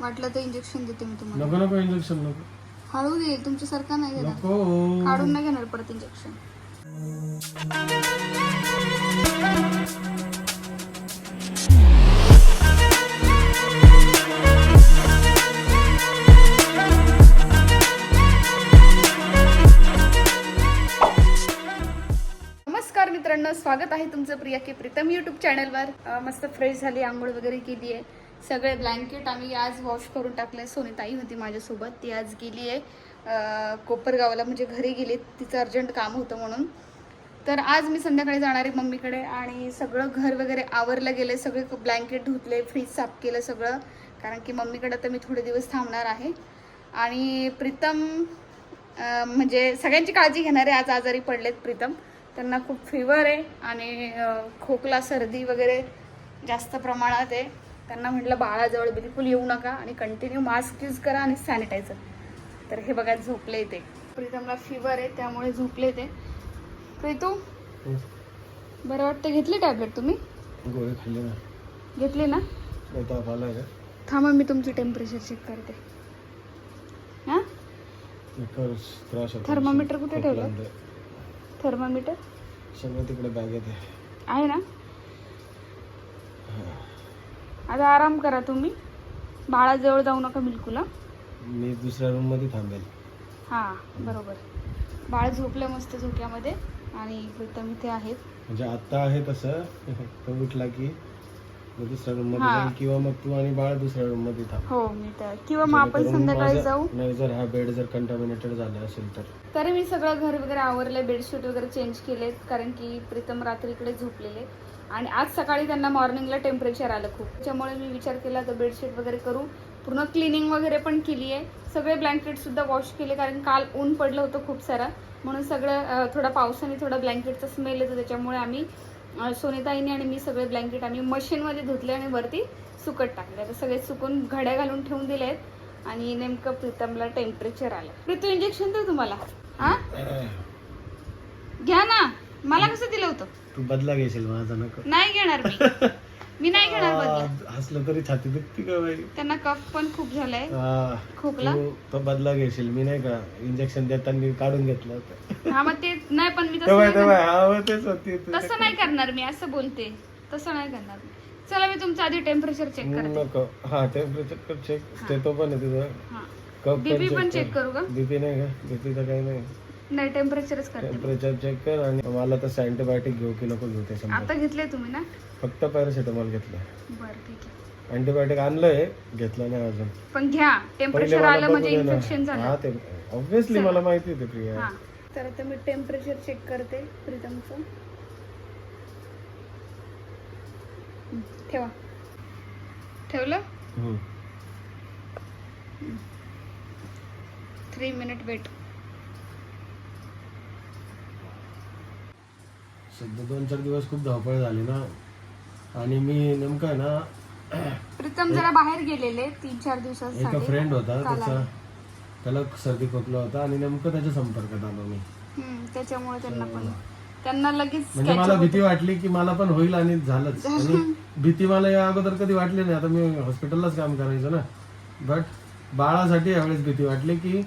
वाटलं तर इंजेक्शन देते मी तुम्हाला. नको नको इंजेक्शन नको. हळू देईल तुमच्यासारखा नाही नको. काढून नाही घेणार परत इंजेक्शन नमस्कार मित्रांनो स्वागत आहे तुमचं प्रिया के प्रीतम यूट्यूब चॅनलवर मस्त फ्रेश झाली आंघोळ वगैरे केली आहे सगळे ब्लँकेट आम्ही आज वॉश करून टाकले. सोनीताई होती माझ्यासोबत. ती आज गेली आहे कोपरगावला. म्हणजे घरी गेली. तिचं अर्जंट काम होतं म्हणून. तर आज मी संध्याकाळी जाणार आहे मम्मीकडे आणि सगळं घर वगैरे आवरलं गेले सगळे ब्लँकेट धुतले फ्रीज साफ केलं सगळं. कारण की मम्मीकडे तर मी थोडे दिवस थांबणार आहे. आणि प्रीतम म्हणजे सगळ्यांची काळजी घेणारे आज आजारी पडलेत प्रीतम. त्यांना खूप फिवर आहे आणि खोकला सर्दी वगैरे जास्त प्रमाणात आहे. त्यांना म्हटलं बाळाजवळ बिलकुल येऊ नका आणि कंटिन्यू मास्क यूज करा आणि सॅनिटायझर तर हे बघा झोपले ते. प्रीतमला फिवर आहे त्यामुळे झोपले ते. प्रीतू बरं वाटतं घेतली टॅबलेट तुम्ही? गोळी खाल्ली ना. घेतली ना? थांबा मी तुमची टेम्परेचर चेक करते. हां? थर्मामीटर कुठे ठेवलं? थर्मामीटर सगळं तिकडे बॅगेत आहे ना? आता आराम करा तुम्ही. बाळाजवळ जाऊ नका बिलकुल? मी दुसऱ्या रूममध्ये थांबेल. हां बरोबर. बाळ झोपलं मस्त झोक्यामध्ये आणि प्रीतम इथे आहेत. म्हणजे आता आहे तसं. तो उठला की मग दुसऱ्या रूममध्ये हा. जाईल किंवा मग तू आणि बाळ दुसऱ्या रूममध्ये थांब. हो मी तर. किंवा मग आपण जेणेकरून संध्याकाळी माझा- जाऊ. नाही जर हा बेड जर कंटामिनेटेड झाला असेल तर. तरी मी सगळं घर वगैरे आवरले बेडशीट वगैरे चेंज केलेत कारण की प्रीतम रात्री इकडे झोपलेले. आणि आज सकाळी त्यांना मॉर्निंगला टेम्परेचर आलं खूप. त्याच्यामुळे मी विचार केला तर बेडशीट वगैरे करू. पूर्ण क्लिनिंग वगैरे पण केली आहे. सगळे ब्लँकेट सुद्धा वॉश केले कारण काल ऊन पडलं होतं खूप सारं. म्हणून सगळं थोडा पावसाने थोडा ब्लँकेटचा स्मेल येतो. त्याच्यामुळे आम्ही सोनिताईने आणि मी सगळे ब्लँकेट आम्ही मशीनमध्ये धुतले आणि वरती सुकट टाकले. आता सगळे सुकून घड्या घालून ठेवून दिले आहेत आणि नेमकं प्रीतमला टेम्परेचर आलं प्रीतू इंजेक्शन देऊ तुम्हाला. हा? घ्या ना. मला कसं दिलं होतं? तू बदला घेशील माझा नको नाही घेणार मी. मी नाही घेणार बदला. आ, हसलं तरी छाती दुखती का बाई? त्यांना कफ पण खूप झालाय. आ, खोकला. तू तो बदला घेशील. मी नाही का इंजेक्शन देताना काढून घेतलं होतं? हा मग ते नाही पण मी तसं तेव्हा नाही तेव्हा करणार. हा तेच होती तू. तसं नाही करणार मी असं बोलते. तसं नाही करणार मी. चला मी तुमचं आधी टेम्परेचर चेक करते. नको. हा टेम्परेचर चेक हा. ते तो पण आहे तुझं हा. कप बीपी पण चेक करू. का? बीपी नाही का? बीपीचं काही नाही. नाही टेम्परेचरच करते. टेम्परेचर चेक कर आणि मला तसं अँटीबायोटिक घेऊ की नको घेऊ ते समजा. आता घेतले तुम्ही ना? फक्त पॅरासिटामॉल घेतलं बरं ठीक आहे. अँटीबायोटिक आणलंय घेतलं नाही अजून. पण घ्या टेम्परेचर आलं बघू म्हणजे दे ना. इन्फेक्शन झालं. हा ते ऑब्विसली चला. मला माहिती आहे ते प्रिया. हा. तर आता मी टेम्परेचर चेक करते प्रीतमचं. हं, ठेवा. ठेवलं? हम्म. थ्री मिनिट वेट सध्या दोन चार दिवस खूप धावपळ झाली ना. आणि मी नेमकं आहे ना प्रीतम जरा बाहेर गेलेले तीन चार एका दिवसासाठी फ्रेंड होता काल. त्याचा आले. त्याला सर्दी खोकला होता आणि नेमकं त्याच्या संपर्कात आलो मी. त्याच्यामुळे त्यांना पण त्यांना लगेच म्हणजे मला भीती वाटली की मला पण होईल आणि झालंच. आणि भीती मला या अगोदर कधी वाटली नाही. आता मी हॉस्पिटललाच काम करायचं ना. बट बाळासाठी यावेळेस भीती वाटली की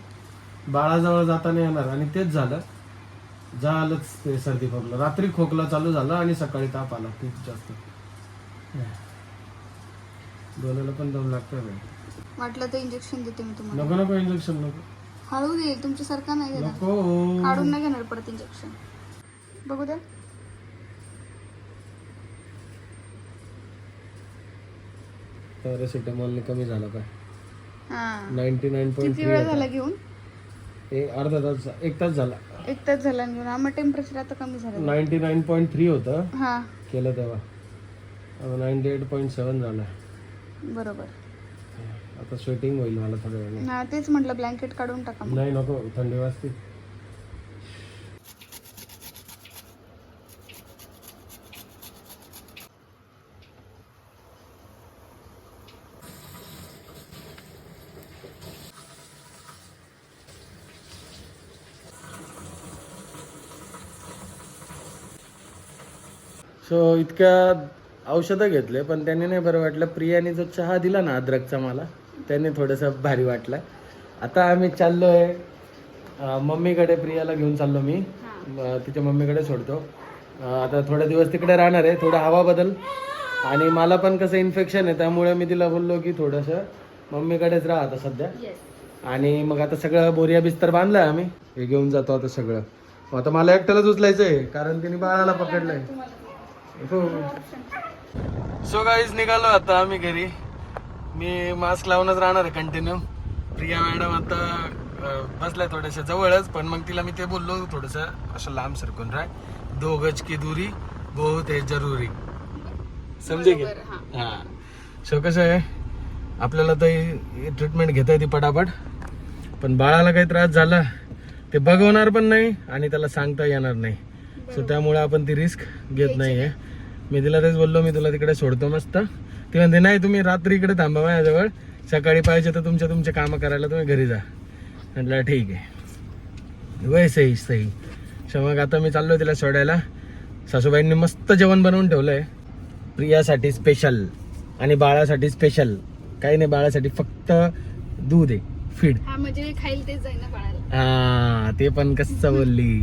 बाळाजवळ जाताना येणार. आणि तेच झालं. झालंच ते सर्दी खोकला. रात्री खोकला चालू झाला आणि सकाळी ताप आला. खूप जास्त. बोलायला पण दम लागतोय बाई. वाटलं तर इंजेक्शन देते मी तुम्हाला. नको नको इंजेक्शन नको. हळू देईल तुमच्यासारखा नाही देणार. नको. काढून नाही घेणार परत इंजेक्शन बघू द्या. पॅरासिटामॉलने कमी झाला काय हा. नाईन्टी नाईन पॉईंट किती वेळ झाला घेऊन? अर्धा तास एक तास झाला. एक तास झाला घेऊन हा मग टेम्परेचर आता कमी झालं. नाईन्टी नाईन पॉईंट थ्री होतं. हा. केलं तेव्हा. नाईन्टी एट पॉईंट सेवन झालं. बरोबर. आता स्वेटिंग होईल मला थोड्या वेळाने. हा तेच म्हटलं ब्लँकेट काढून टाका. नाही नको थंडी वाजते. सो इतक्या औषधं घेतले पण त्यांनी नाही बरं वाटलं. प्रियाने जो चहा दिला ना अद्रकचा मला त्यांनी थोडंसं भारी वाटलं. आता आम्ही चाललोय अं, मम्मीकडे प्रियाला घेऊन चाललो मी. तिच्या मम्मीकडे सोडतो. आता थोडे दिवस तिकडे राहणार आहे थोडा हवा बदल. आणि मला पण कसं इन्फेक्शन आहे त्यामुळे मी तिला बोललो की थोडंसं मम्मीकडेच राहा आता सध्या. आणि मग आता सगळं बोरिया बिस्तर बांधलाय आम्ही. हे घेऊन जातो आता सगळं. मग आता मला एकट्यालाच उचलायचं आहे कारण तिने बाळाला पकडलंय. हो. सो गाईज निघालो आता आम्ही घरी. मी मास्क लावूनच राहणार आहे कंटिन्यू प्रिया मॅडम आता बसलाय थोड्याशा जवळच पण मग तिला मी ते बोललो थोडंसं असं लांब सरकून राह दो गज की दुरी बहुत है जरुरी. समजे की? हा. सो कसं आहे आपल्याला तर ट्रीटमेंट घेता येते पटापट पण बाळाला काही त्रास झाला ते बघवणार पण नाही आणि त्याला सांगता येणार नाही. सो त्यामुळे आपण ती रिस्क घेत नाही. आहे मी तिला तेच बोललो मी तुला तिकडे सोडतो मस्त. ती म्हणते नाही तुम्ही रात्री इकडे थांबा माझ्याजवळ. सकाळी पाहिजे तर तुमच्या तुमचे कामं करायला तुम्ही घरी जा. म्हटलं ठीक आहे. वय सही सही मग आता मी चाललो तिला सोडायला. सासूबाईंनी मस्त जेवण बनवून ठेवलं आहे प्रियासाठी स्पेशल आणि बाळासाठी स्पेशल काही नाही बाळासाठी फक्त दूध आहे फीड. हा म्हणजे खाईल तेच जाईल ना बाळाला. हा ते पण कसं बोलली.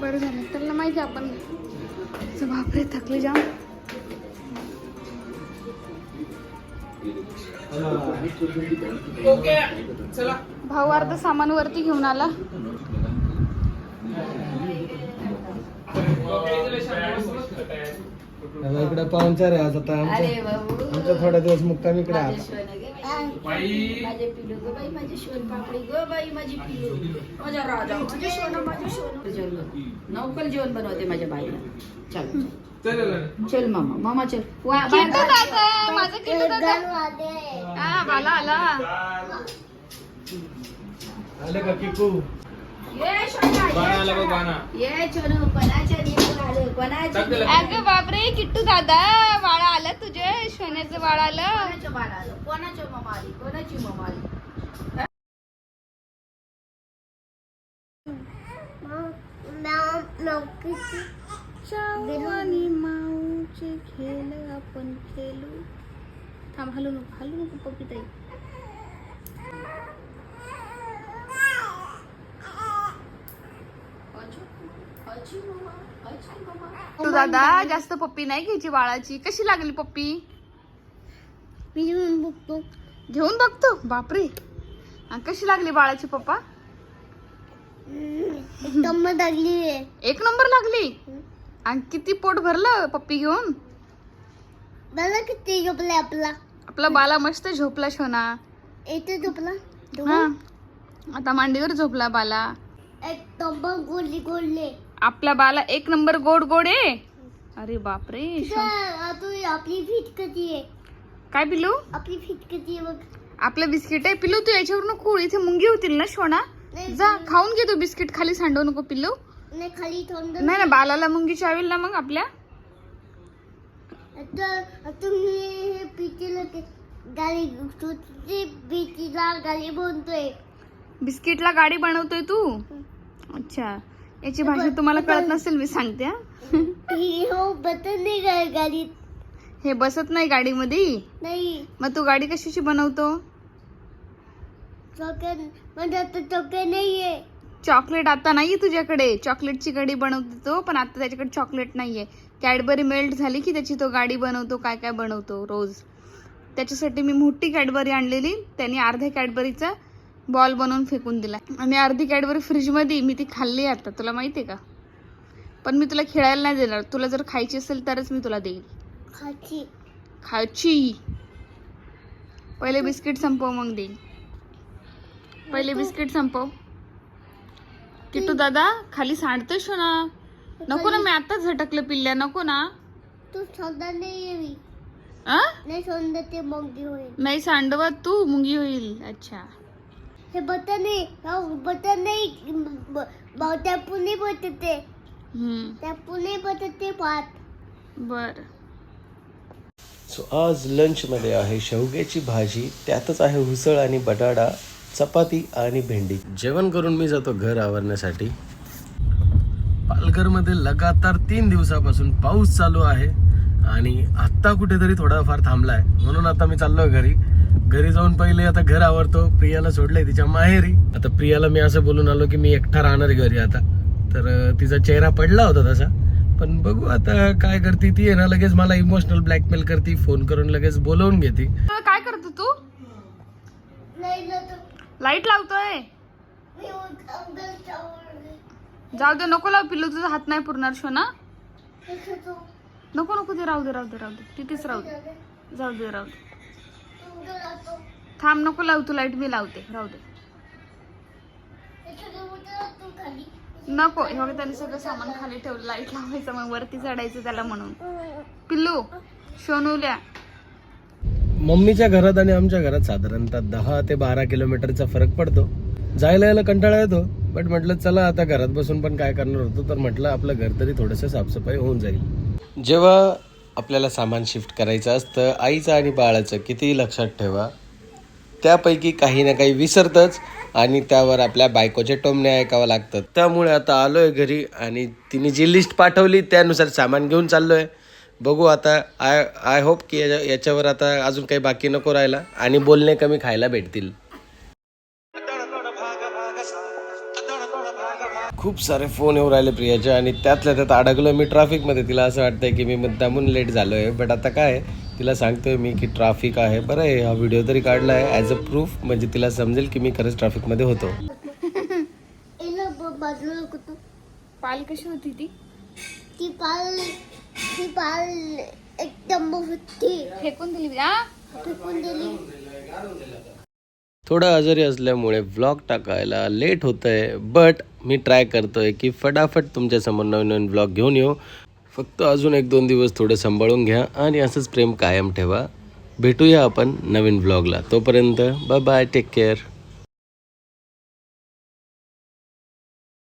बरं झालं. त्याला माहिती आपण. बापरे थकले जाम भाऊ अर्ध सामान वरती घेऊन आला. इकडे पाहुणचार आहे आज. आता आमचं आमचा थोडा दिवस मुक्काम इकडे आता. माझे पिलू ग बाई माझे शिवण पापडी ग बाई माझी पिलू. माझा राजा माझे सोनं माझे सोनं जेवण नौकल जेवण बनवते माझ्या बाईला. चल चल. मामा. मामा चल. वा किट्टू दादा माझं किट्टू दादा. हा बाला आला. आले का किकू अगं बापरे किट्टू दादा बाळा आलं तुझे सोन्याचं बाळ आलं. कोणाच्या बाळ आलं? कोणाच्या मामा आली? कोणाची मामा आली? आणि माऊचे खेळ आपण खेळू. थांब हलू नको हलू नको पप्पी ताई अची मामा अची मामा तू दादा जास्त पप्पी नाही घ्यायची बाळाची. कशी लागली पप्पी? मी घेऊन बघतो. घेऊन बघतो? बापरे. कशी लागली बाळाची पप्पा? लागली. एक नंबर लागली? आणि किती पोट भरलं पप्पी घेऊन? मला किती झोपले आपला? आपला बाला मस्त झोपला शोना. इथे झोपला? हा. आता मांडीवर झोपला बाला. एक गोडली गोडले आपला बाला एक नंबर गोड गोड आहे. अरे बापरे तू आपली फीट कधी आहे? काय पिलू आपली फीट कधी आहे बघ. आपलं बिस्किट आहे. पिलू तू याच्यावर नको इथे मुंगी होतील ना शोना जा खाऊन घे तू बिस्किट खाली सांडवू नको पिल्लू. नाही खाली थंड नाही ना बालाला मुंगी चावेल ना मग आपल्या. आता तुम्ही हे पिटीला गाडी तुझी गाडी बनतोय. बिस्किटला गाडी बनवतोय तू? अच्छा. याची भाषा तुम्हाला कळत नसेल मी सांगते हा. ही हो बटन नाही गा- गाडीत. हे बसत नाही गाडीमध्ये? नाही. मग तू गाडी कशाची बनवतो? चॉकलेट म्हणजे आता चॉकलेट नाहीये. चॉकलेट आता नाहीये तुझ्याकडे. चॉकलेटची गाडी बनवतो तो पण आता त्याच्याकडे चॉकलेट नाहीये. कॅडबरी मेल्ट झाली की त्याची तो गाडी बनवतो काय काय बनवतो रोज. त्याच्यासाठी मी मोठी कॅडबरी आणलेली त्याने अर्ध्या कॅडबरीचा बॉल बनवून फेकून दिला आणि अर्धी कॅडबरी फ्रीजमध्ये मी ती खाल्ली आता. तुला माहिती आहे का? पण मी तुला खेळायला नाही देणार. तुला जर खायची असेल तरच मी तुला देईल. खाची खायची. पहिले बिस्किट संपव मग देईल पहिले बिस्किट संपव. किट्टू दादा खाली सांडतोय शो ना नको ना मी आताच झटकलं पिल्ल्या. नको ना. तू? नाही सांडवत तू मुंगी होईल. अच्छा. हे बटन नाही हो, बटन नाही त्या पुणे बटत त्या पुणे बटत ते पाहत. बर. सो आज लंचमध्ये आहे शेवग्याची भाजी त्यातच आहे उसळ आणि बटाटा चपाती आणि भेंडी. जेवण करून मी जातो घर आवरण्यासाठी. पालघरमध्ये लगातार तीन दिवसापासून पाऊस चालू आहे आणि आत्ता कुठेतरी थोडाफार थांबलाय. म्हणून आता मी चाललोय घरी. घरी जाऊन पहिले आता घर आवरतो. प्रियाला सोडलंय तिच्या माहेरी. आता प्रियाला मी असं बोलून आलो की मी एकटा राहणार आहे घरी आता. तर तिचा चेहरा पडला होता तसा. पण बघू आता काय करते ती ना लगेच मला इमोशनल ब्लॅकमेल करते फोन करून लगेच बोलवून घेते. काय करतो तू? ना लाइट लावतोय? जाऊ दे नको लाव पिल्लू तुझा हात नाही पुरणार शोना. तो. नको नको ते राहू दे राहू दे राहू दे. तिथेच राहू दे. जाऊ दे राहू दे. थांब नको लावू तू लाइट मी लावते. राहू दे. नको हे बघा त्याने सगळं सामान खाली ठेवलं लाइट लावायचं मग वरती चढायचं त्याला म्हणून. पिल्लू सोनूल्या मम्मीच्या घरात आणि आमच्या घरात साधारणतः दहा ते बारा किलोमीटरचा फरक पडतो. जायला यायला कंटाळा येतो बट म्हटलं चला आता घरात बसून पण काय करणार होतो तर म्हटलं आपलं घर तरी थोडंसं साफसफाई होऊन जाईल. जेव्हा आपल्याला सामान शिफ्ट करायचं असतं आईचं आणि बाळाचं कितीही लक्षात ठेवा. त्यापैकी काही ना काही विसरतंच आणि त्यावर आपल्या बायकोचे टोमणे ऐकावं लागतात. त्यामुळे आता आलो आहे घरी आणि तिने जी लिस्ट पाठवली त्यानुसार सामान घेऊन चाललो आहे बघू आता आय आय होप की याच्या- याच्यावर आता अजून काही बाकी नको राहिला आणि बोलणे कमी खायला भेटतील. खूप सारे फोन येऊ राहिले प्रियाचे आणि त्यातल्या त्यात अडकलो मी ट्रॅफिकमध्ये तिला असं वाटतंय की मी मुद्दामून लेट झालोय बट आता काय तिला सांगतोय मी की ट्रॅफिक आहे. बरं आहे हा व्हिडिओ तरी काढला आहे ॲज अ प्रूफ म्हणजे तिला समजेल की मी खरंच ट्रॅफिकमध्ये होतो. पाल कशी होती ती? ती पाल ती पाल एकदम होती फेकून दिली. फेकून दिली. थोडं आजारी असल्यामुळे व्लॉग टाकायला लेट होत आहे बट मी ट्राय करतोय की फटाफट तुमच्यासमोर नवीन नवीन व्लॉग घेऊन येऊ. फक्त अजून एक दोन दिवस थोडं सांभाळून घ्या आणि असंच प्रेम कायम ठेवा. भेटूया आपण नवीन व्लॉगला तोपर्यंत बाय बाय टेक केअर